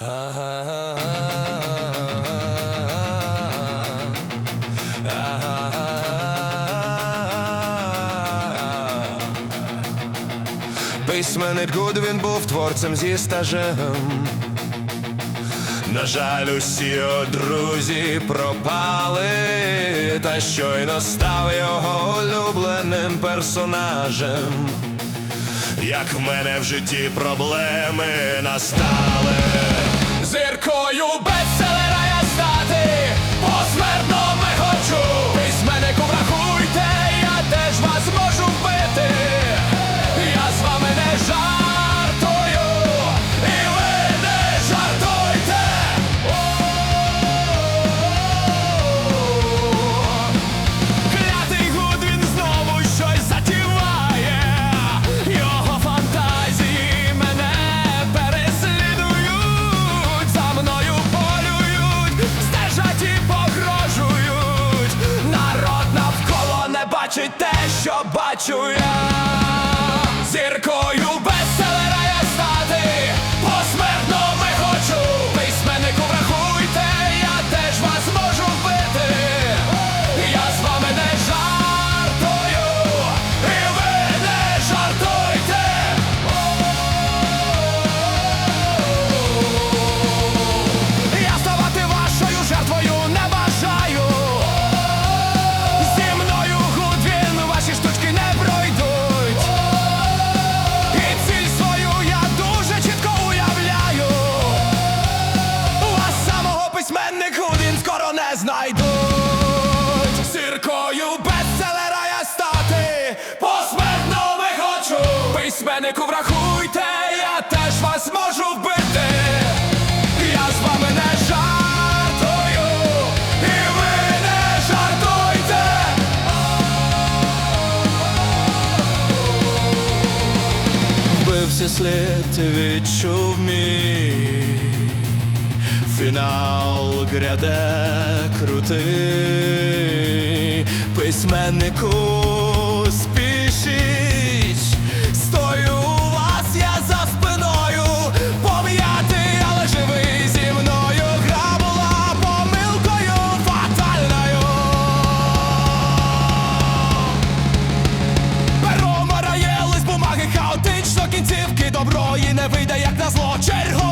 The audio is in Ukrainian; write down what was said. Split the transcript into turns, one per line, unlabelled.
Письменник Гудвін був творцем зі стажем. На жаль, усі друзі пропали, та щойно став його улюбленим персонажем. Як в мене в житті проблеми настали. Бачить те, що бачу я. Письменник скоро не знайдуть. Сіркою бестселера я стати. Посмертно ми хочу. Письменнику врахуйте, я теж вас можу вбити. Я з вами не жартую, і ви не жартуйте. Вбився слід, відчув мій Фінал гряде крутий, письменнику спішіть, стою у вас, я за спиною, пом'ятий, але живий зі мною гра була помилкою фатальною. Перо марає бумаги хаотично кінцівки, доброї не вийде, як на зло черго.